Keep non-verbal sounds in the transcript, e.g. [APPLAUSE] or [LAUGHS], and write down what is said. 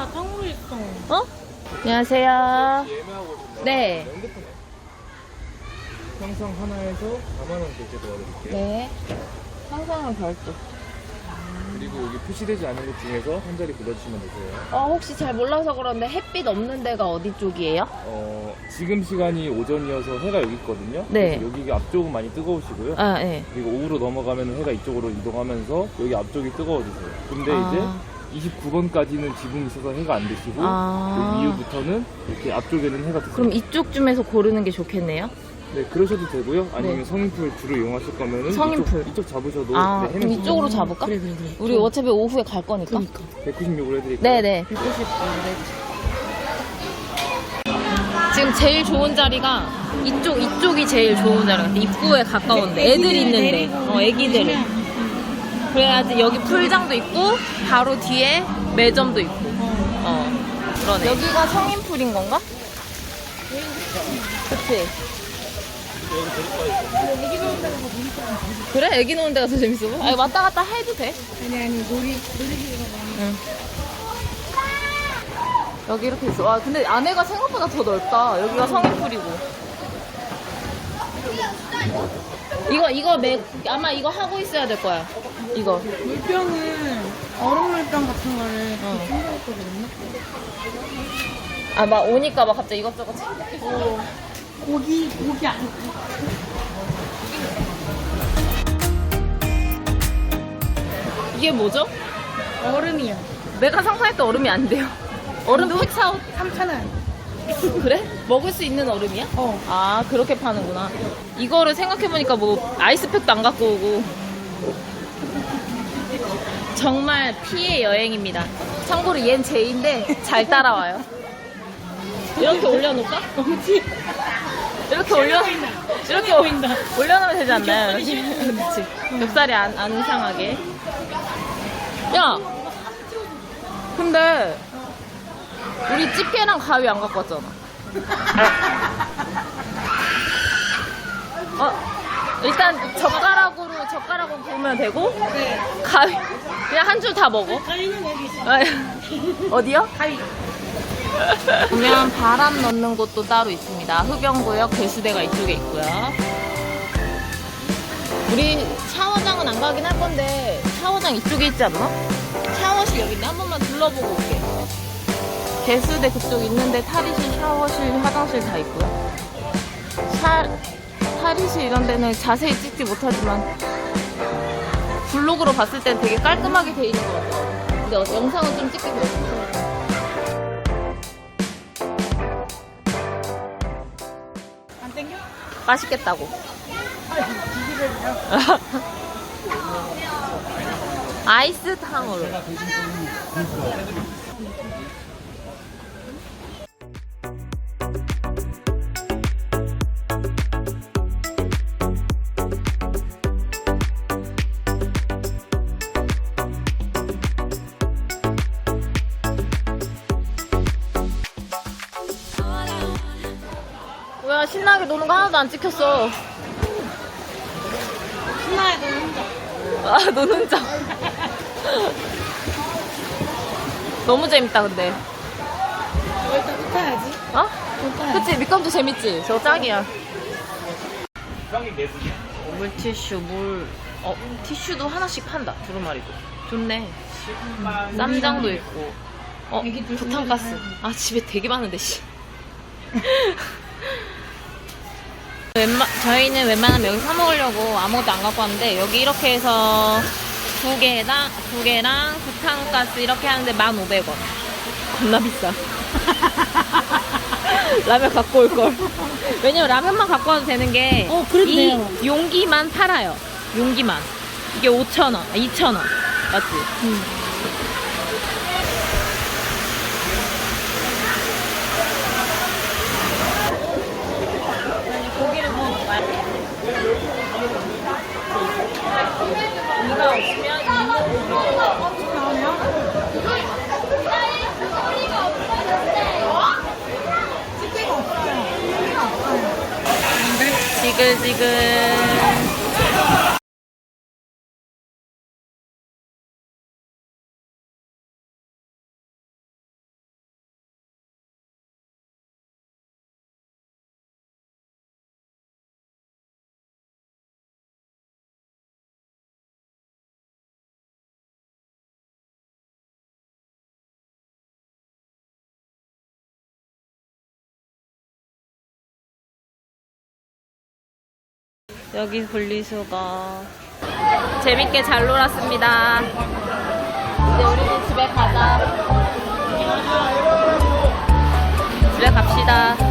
야, 탕후루 있어. 어? 안녕하세요. 예매하고? 네. 핸드폰 항상 하나에서 4만 원 결제 도와드릴게요. 네. 항상은 별도. 그리고 여기 표시되지 않은 곳 중에서 한 자리 골라주시면 되세요. 어, 혹시 잘 몰라서 그런데 햇빛 없는 데가 어디 쪽이에요? 어, 지금 시간이 오전이어서 해가 여기 있거든요. 네. 그래서 여기 앞쪽은 많이 뜨거우시고요. 아, 네. 그리고 오후로 넘어가면 해가 이쪽으로 이동하면서 여기 앞쪽이 뜨거워지세요. 근데 아. 이제 29번까지는 지붕이 있어서 해가 안 드시고 아. 그 이후부터는 이렇게 앞쪽에는 해가 드세요. 그럼 이쪽 쯤에서 고르는 게 좋겠네요? 네, 그러셔도 되고요. 아니면 네. 성인풀 주로 이용하실 거면은 성인풀. 이쪽, 이쪽 잡으셔도 아, 네, 그럼 이쪽으로 잡을까? 그래, 그래, 그래. 우리 어차피 오후에 갈 거니까. 그러니까. 196으로 해드릴게요. 네네. 190 지금 제일 좋은 자리가 이쪽, 이쪽이 제일 좋은 자리 같아. 입구에 가까운데. 애들 있는데. 어, 애기들. 그래야지 여기 풀장도 있고, 바로 뒤에 매점도 있고. 어. 그러네. 여기가 성인풀인 건가? 그치? 그래? 애기 노는 데가 더 재밌어? 아니, 왔다 갔다 해도 돼. 아니, 아니, 놀이, 놀이기구가. 응. 여기 이렇게 있어. 와, 근데 안에가 생각보다 더 넓다. 여기가 성인풀이고. 이거, 이거 매, 아마 이거 하고 있어야 될 거야. 이거. 물병은 얼음 물병 같은 거를 어. 챙겨왔거든요. 아, 막 오니까 막 갑자기 이것저것 챙겨. 어. 고기, 고기 안. 이게 뭐죠? 얼음이야. 내가 상상했던 얼음이 안 돼요. 얼음 팩 사오. 3,000원. 그래? 먹을 수 있는 얼음이야? 어. 아, 그렇게 파는구나. 이거를 생각해보니까 뭐, 아이스팩도 안 갖고 오고. 정말 피해 여행입니다. 참고로 얜 제인데 잘 따라와요. 이렇게 올려놓을까? 이렇게 올려, 이렇게 보인다. 올려놓으면 되지 않나요? 그치. 멱살이 안, 안 상하게. 야! 근데, 우리 집게랑 가위 안 갖고 왔잖아. 어, 일단 젓가락으로 젓가락으로 구우면 되고 네. 가위 그냥 한 줄 다 먹어. 가위는 여기 있어. 아, [LAUGHS] 어디요? 가위. 보면 바람 넣는 곳도 따로 있습니다. 흡연구역 개수대가 이쪽에 있고요. 우리 샤워장은 안 가긴 할 건데 샤워장 이쪽에 있지 않나? 샤워실 여기 있네. 한 번만 둘러보고 올게. 개수대 그쪽 있는데 탈의실, 샤워실, 화장실 다 있고요. 샤, 탈의실 이런 데는 자세히 찍지 못하지만 블로그로 봤을 땐 되게 깔끔하게 돼 있는 것 같아요. 근데 어- 영상은 좀 찍기 그렇고. 안 땡겨? 맛있겠다고. 아이스 탕후루. 뭐야 신나게 노는 거 하나도 안 찍혔어. 신나야 너 혼자. 아, 노는 점. 너무 재밌다, 근데. 너 일단 붙어야지. 어? 붙어야지. 그치, 밑감도 재밌지? 저거 짱이야. 물티슈, 물, 어, 티슈도 하나씩 판다, 두루마리도. 좋네. 쌈장도 있고. 어, 부탄가스. 아, 집에 되게 많은데, 씨. [LAUGHS] 웬만, 저희는 웬만하면 여기 사 먹으려고 아무것도 안 갖고 왔는데 여기 이렇게 해서 두 개랑 두 개랑 부탄가스 이렇게 하는데 1,500원. 겁나 비싸. [LAUGHS] 라면 갖고 올 걸. 왜냐면 라면만 갖고 와도 되는 게 어, 이 돼요. 용기만 팔아요. 용기만. 이게 5,000원, 아, 2,000원. 맞지? 응. 고기를 더 먹어요. 이가 없으면 집게가 없어요. 집게가 없어요. 지글지글. 여기 분리수거. 재밌게 잘 놀았습니다. 이제 우리도 집에 가자. 집에 갑시다.